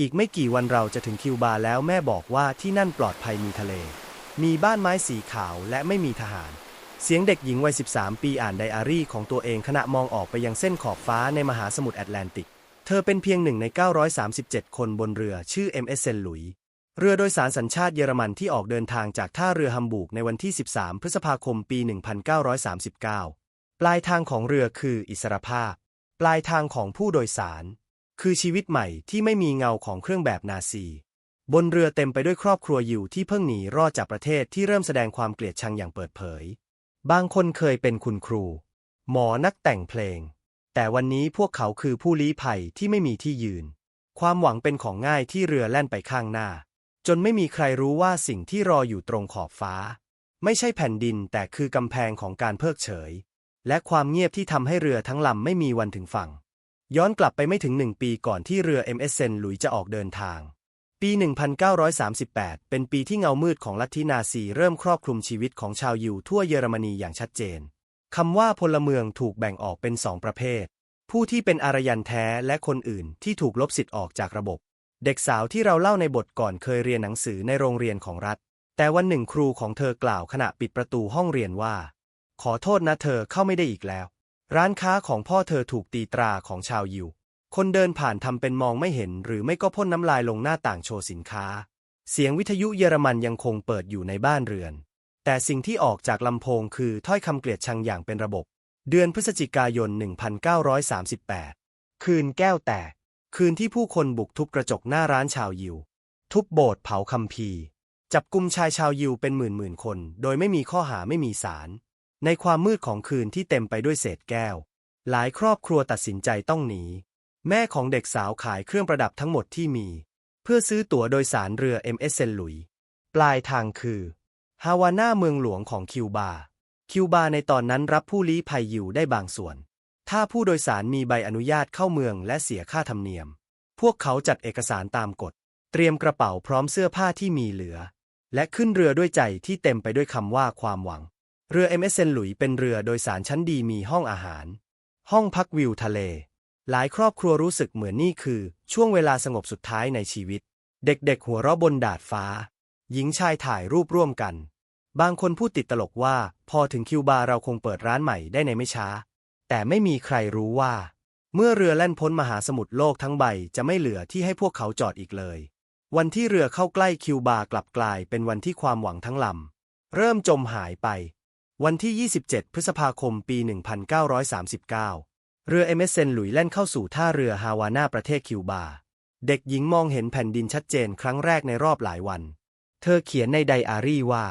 อีกไม่กี่วันเราจะถึงคิวบาแล้วแม่บอกว่าที่นั่นปลอดภัยมีทะเล มีบ้านไม้สีขาวและไม่มีทหาร เสียงเด็กหญิงวัย 13 ปีอ่านไดอารี่ของตัวเองขณะมองออกไปยังเส้นขอบฟ้าในมหาสมุทรแอตแลนติก เธอเป็นเพียงหนึ่งใน 937 คนบนเรือชื่อ MS เซนหลุย เรือโดยสารสัญชาติเยอรมันที่ออกเดินทางจากท่าเรือฮัมบูร์กในวันที่ 13 พฤษภาคม ปี 1939 ปลายทางของเรือคืออิสรภาพ ปลายทางของผู้โดยสาร คือชีวิตใหม่ที่ไม่มีเงาของเครื่องแบบนาซี บนเรือเต็มไปด้วยครอบครัวอยู่ที่เพิ่งหนีรอดจากประเทศที่เริ่มแสดงความเกลียดชังอย่างเปิดเผย บางคนเคยเป็นคุณครู หมอนักแต่งเพลง แต่วันนี้พวกเขาคือผู้ลี้ภัยที่ไม่มีที่ยืน ความหวังเป็นของง่ายที่เรือแล่นไปข้างหน้า จนไม่มีใครรู้ว่าสิ่งที่รออยู่ตรงขอบฟ้า ไม่ใช่แผ่นดินแต่คือกำแพงของการเพิกเฉย และความเงียบที่ทำให้เรือทั้งลำไม่มีวันถึงฝั่ง ย้อนกลับไปไม่ถึงหนึ่งปีก่อนที่เรือ MS เซนหลุยจะออกเดินทาง ปี 1938 เป็นปีที่เงามืดของลัทธินาซีเริ่มครอบคลุมชีวิตของชาวยิวทั่วเยอรมนีอย่างชัดเจนคำว่าพลเมืองถูกแบ่งออกเป็นสองประเภท ผู้ที่เป็นอารยันแท้และคนอื่นที่ถูกลบสิทธิ์ออกจากระบบ เด็กสาวที่เราเล่าในบทก่อนเคยเรียนหนังสือในโรงเรียนของรัฐ แต่วันหนึ่งครูของเธอกล่าวขณะปิดประตูห้องเรียนว่า ขอโทษนะเธอเข้าไม่ได้อีกแล้ว ร้านค้าของพ่อเธอถูกตีตราของชาวยิว คนเดินผ่านทำเป็นมองไม่เห็น หรือไม่ก็พ่นน้ำลายลงหน้าต่างโชว์สินค้า เสียงวิทยุเยอรมันยังคงเปิดอยู่ในบ้านเรือน แต่สิ่งที่ออกจากลำโพงคือถ้อยคำเกลียดชังอย่างเป็นระบบ เดือนพฤศจิกายน 1938 คืนแก้วแตก คืนที่ผู้คนบุกทุบกระจกหน้าร้านชาวยิว ทุบโบสถ์เผาคัมภีร์ จับกุมชายชาวยิวเป็นหมื่นหมื่นคน โดยไม่มีข้อหาไม่มีสาร ในความมืดของคืนที่เต็มไปด้วยเศษแก้ว หลายครอบครัวตัดสินใจต้องหนี แม่ของเด็กสาวขายเครื่องประดับทั้งหมดที่มี เพื่อซื้อตั๋วโดยสารเรือ MS เซนหลุย ปลายทางคือฮาวาน่าเมืองหลวงของคิวบา คิวบาในตอนนั้นรับผู้ลี้ภัยอยู่ได้บางส่วน ถ้าผู้โดยสารมีใบอนุญาตเข้าเมืองและเสียค่าธรรมเนียม พวกเขาจัดเอกสารตามกฎ เตรียมกระเป๋าพร้อมเสื้อผ้าที่มีเหลือ และขึ้นเรือด้วยใจที่เต็มไปด้วยคำว่าความหวัง เรือ MS เซนหลุยเป็นเรือโดยสารชั้นดีมีห้องอาหาร ห้องพักวิวทะเล หลายครอบครัวรู้สึกเหมือนนี่คือ ช่วงเวลาสงบสุดท้ายในชีวิต เด็กๆหัวเราะบนดาดฟ้า หญิงชายถ่ายรูปร่วมกัน บางคนพูดติดตลกว่า พอถึงคิวบาเราคงเปิดร้านใหม่ได้ในไม่ช้า แต่ไม่มีใครรู้ว่า เมื่อเรือแล่นพ้นมหาสมุทรโลกทั้งใบจะไม่เหลือที่ให้พวกเขาจอดอีกเลย วันที่เรือเข้าใกล้คิวบากลับกลายเป็นวันที่ความหวังทั้งลำเริ่มจมหายไป วันที่ 27 พฤษภาคม ปี 1939 เรือเอเมเซนหลุยแล่นเข้าสู่ท่าเรือฮาวาน่าประเทศคิวบา เด็กหญิงมองเห็นแผ่นดินชัดเจนครั้งแรกในรอบหลายวัน เธอเขียนในไดอารี่ว่า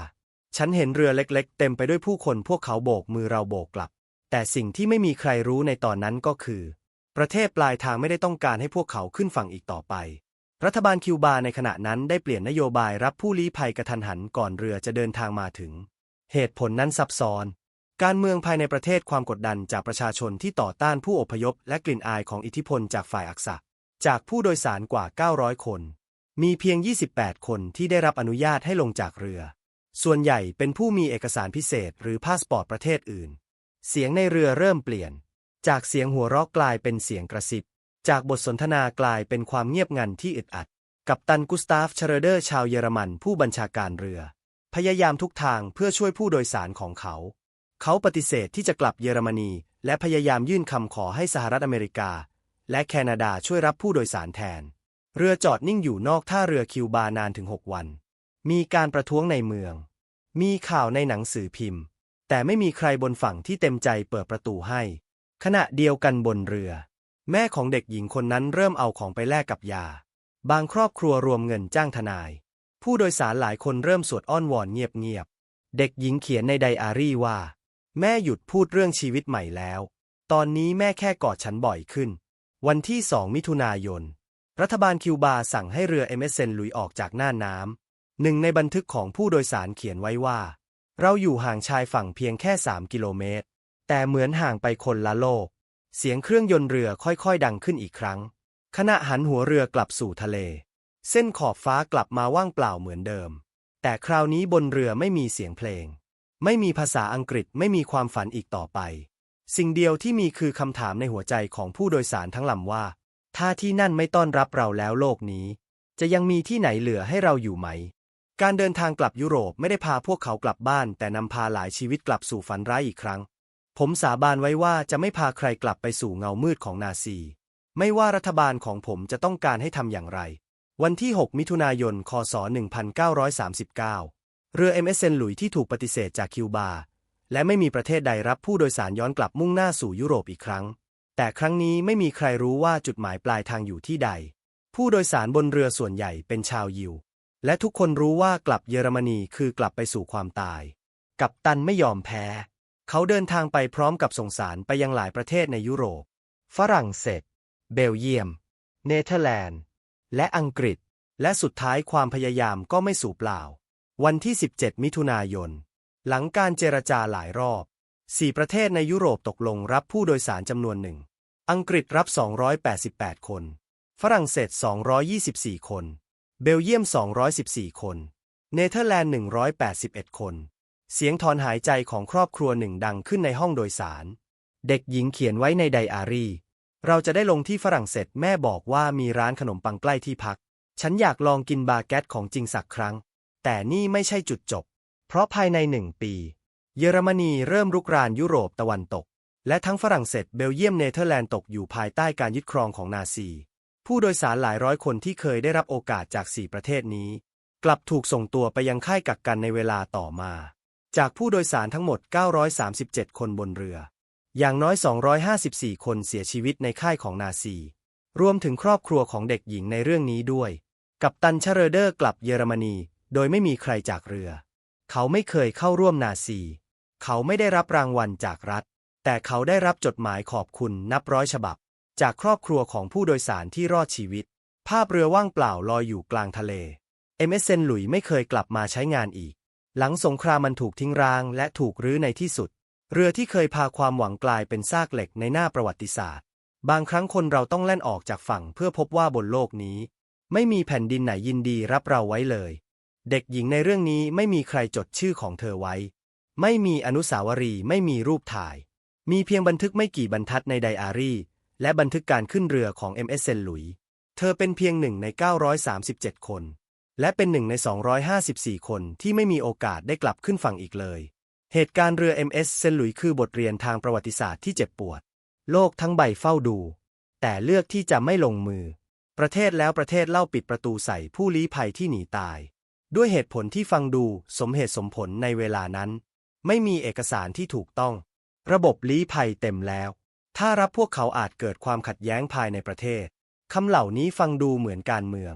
ฉันเห็นเรือเล็กๆ เต็มไปด้วยผู้คนพวกเขาโบกมือเราโบกกลับ แต่สิ่งที่ไม่มีใครรู้ในตอนนั้นก็คือ ประเทศปลายทางไม่ได้ต้องการให้พวกเขาขึ้นฝั่งอีกต่อไป รัฐบาลคิวบาในขณะนั้นได้เปลี่ยนนโยบายรับผู้ลี้ภัยกระทันหันก่อนเรือจะเดินทางมาถึง เหตุผลนั้นซับซ้อน การเมืองภายในประเทศความกดดันจากประชาชนที่ต่อต้านผู้อพยพ และกลิ่นอายของอิทธิพลจากฝ่ายอักษะ จากผู้โดยสารกว่า 900 คน มีเพียง 28 คนที่ได้รับอนุญาตให้ลงจากเรือ ส่วนใหญ่เป็นผู้มีเอกสารพิเศษหรือพาสปอร์ตประเทศอื่น เสียงในเรือเริ่มเปลี่ยน จากเสียงหัวเราะกลายเป็นเสียงกระซิบ จากบทสนทนากลายเป็นความเงียบงันที่อึดอัด กับตันกุสตาฟเชเรเดอร์ชาวเยอรมันผู้บัญชาการเรือ พยายามทุกทางเพื่อช่วยผู้โดยสารของเขา เขาปฏิเสธที่จะกลับเยอรมนี และพยายามยื่นคำขอให้สหรัฐอเมริกา และแคนาดาช่วยรับผู้โดยสารแทน เรือจอดนิ่งอยู่นอกท่าเรือคิวบานานถึง 6 วัน มีการประท้วงในเมือง มีข่าวในหนังสือพิมพ์ แต่ไม่มีใครบนฝั่งที่เต็มใจเปิดประตูให้ ขณะเดียวกันบนเรือ แม่ของเด็กหญิงคนนั้นเริ่มเอาของไปแลกกับยา บางครอบครัวรวมเงินจ้างทนาย ผู้โดยสารหลายคนเริ่มสวดอ้อนวอนเงียบๆ เด็กหญิงเขียนในไดอารี่ว่า แม่หยุดพูดเรื่องชีวิตใหม่แล้ว ตอนนี้แม่แค่กอดฉันบ่อยขึ้น วันที่ 2 มิถุนายน รัฐบาลคิวบาสั่งให้เรือเอเมเซนลุยออกจากหน้าน้ำหนึ่งในบันทึกของผู้โดยสารเขียนไว้ว่า เราอยู่ห่างชายฝั่งเพียงแค่ 3 กิโลเมตร แต่เหมือนห่างไปคนละโลก เสียงเครื่องยนต์เรือค่อยๆ ดังขึ้นอีกครั้ง ขณะหันหัวเรือกลับสู่ทะเล เส้นขอบฟ้ากลับมาว่างเปล่าเหมือนเดิม แต่คราวนี้บนเรือไม่มีเสียงเพลง ไม่มีภาษาอังกฤษไม่มีความฝันอีกต่อไป สิ่งเดียวที่มีคือคำถามในหัวใจของผู้โดยสารทั้งลำว่า ถ้าที่นั่นไม่ต้อนรับเราแล้วโลกนี้ จะยังมีที่ไหนเหลือให้เราอยู่ไหม การเดินทางกลับยุโรปไม่ได้พาพวกเขากลับบ้าน แต่นำพาหลายชีวิตกลับสู่ฝันร้ายอีกครั้ง ผมสาบานไว้ว่าจะไม่พาใครกลับไปสู่เงามืดของนาซี ไม่ว่ารัฐบาลของผมจะต้องการให้ทำอย่างไร วันที่ 6 มิถุนายน คศ 1939 เรือ MSN หลุยที่ถูกปฏิเสธจากคิวบา และไม่มีประเทศใดรับผู้โดยสารย้อนกลับมุ่งหน้าสู่ยุโรปอีกครั้ง แต่ครั้งนี้ไม่มีใครรู้ว่าจุดหมายปลายทางอยู่ที่ใด ผู้โดยสารบนเรือส่วนใหญ่เป็นชาวยิว และทุกคนรู้ว่ากลับเยอรมนีคือกลับไปสู่ความตาย กัปตันไม่ยอมแพ้ เขาเดินทางไปพร้อมกับส่งสารไปยังหลายประเทศในยุโรป ฝรั่งเศส เบลเยียม เนเธอร์แลนด์ และอังกฤษ และสุดท้ายความพยายามก็ไม่สูญเปล่า วันที่ 17 มิถุนายน หลังการเจรจาหลายรอบสี่ประเทศในยุโรปตกลงรับผู้โดยสารจำนวนหนึ่ง อังกฤษรับ 288 คน ฝรั่งเศส 224 คน เบลเยียม 214 คน เนเธอร์แลนด์ 181 คน เสียงถอนหายใจของครอบครัวหนึ่งดังขึ้นในห้องโดยสาร เด็กหญิงเขียนไว้ในไดอารี่ เราจะได้ลงที่ฝรั่งเศสแม่บอกว่ามีร้านขนมปังใกล้ที่พัก ฉันอยากลองกินบาแกตของจริงสักครั้ง แต่นี่ไม่ใช่จุดจบ เพราะภายในหนึ่งปี เยอรมนีเริ่มรุกรานยุโรปตะวันตก และทั้งฝรั่งเศสเบลเยียมเนเธอร์แลนด์ตกอยู่ภายใต้การยึดครองของนาซี ผู้โดยสารหลายร้อยคนที่เคยได้รับโอกาสจากสี่ประเทศนี้ กลับถูกส่งตัวไปยังค่ายกักกันในเวลาต่อมา จากผู้โดยสารทั้งหมด 937 คนบนเรือ อย่างน้อย 254 คนเสียชีวิตในค่ายของนาซี รวมถึงครอบครัวของเด็กหญิงในเรื่องนี้ด้วย กัปตันชเรเดอร์กลับเยอรมนี โดยไม่มีใครจากเรือ เขาไม่เคยเข้าร่วมนาซี เขาไม่ได้รับรางวัลจากรัฐ แต่เขาได้รับจดหมายขอบคุณนับร้อยฉบับ จากครอบครัวของผู้โดยสารที่รอดชีวิต ภาพเรือว่างเปล่าลอยอยู่กลางทะเล MSN หลุยไม่เคยกลับมาใช้งานอีก หลังสงครามมันถูกทิ้งร้างและถูกรื้อในที่สุด เรือที่เคยพาความหวังกลายเป็นซากเหล็กในหน้าประวัติศาสตร์ บางครั้งคนเราต้องแล่นออกจากฝั่งเพื่อพบว่าบนโลกนี้ ไม่มีแผ่นดินไหนยินดีรับเราไว้เลย เด็กหญิงในเรื่องนี้ไม่มีใครจดชื่อของเธอไว้ ไม่มีอนุสาวรีย์ไม่มีรูปถ่าย มีเพียงบันทึกไม่กี่บรรทัดในไดอารี่ และบันทึกการขึ้นเรือของ MSN หลุย เธอเป็นเพียงหนึ่งใน 937 คน และเป็นหนึ่งใน 254 คนที่ไม่มีโอกาสได้กลับขึ้นฝั่งอีกเลย เหตุการณ์เรือ MS เซนหลุยคือบทเรียนทางประวัติศาสตร์ที่เจ็บปวด โลกทั้งใบเฝ้าดู แต่เลือกที่จะไม่ลงมือ ประเทศแล้วประเทศเล่าปิดประตูใส่ผู้ลี้ภัยที่หนีตาย ด้วยเหตุผลที่ฟังดูสมเหตุสมผลในเวลานั้น ไม่มีเอกสารที่ถูกต้อง ระบบลี้ภัยเต็มแล้ว ถ้ารับพวกเขาอาจเกิดความขัดแย้งภายในประเทศคำเหล่านี้ฟังดูเหมือนการเมือง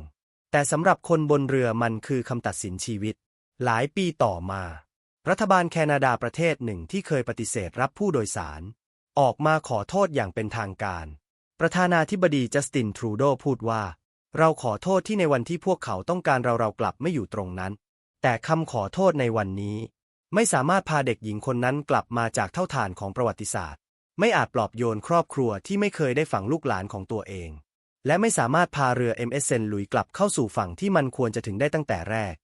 แต่สำหรับคนบนเรือมันคือคำตัดสินชีวิต หลายปีต่อมา รัฐบาลแคนาดาประเทศหนึ่งที่เคยปฏิเสธรับผู้โดยสาร ออกมาขอโทษอย่างเป็นทางการ ประธานาธิบดีจัสตินทรูโดพูดว่า เราขอโทษที่ในวันที่พวกเขาต้องการเราเรากลับไม่อยู่ตรงนั้น แต่คำขอโทษในวันนี้ ไม่สามารถพาเด็กหญิงคนนั้นกลับมาจากเท่าฐานของประวัติศาสตร์ ไม่อาจปลอบโยนครอบครัวที่ไม่เคยได้ฝังลูกหลานของตัวเอง และไม่สามารถพาเรือ MSN หลุยกลับเข้าสู่ฝั่งที่มันควรจะถึงได้ตั้งแต่แรก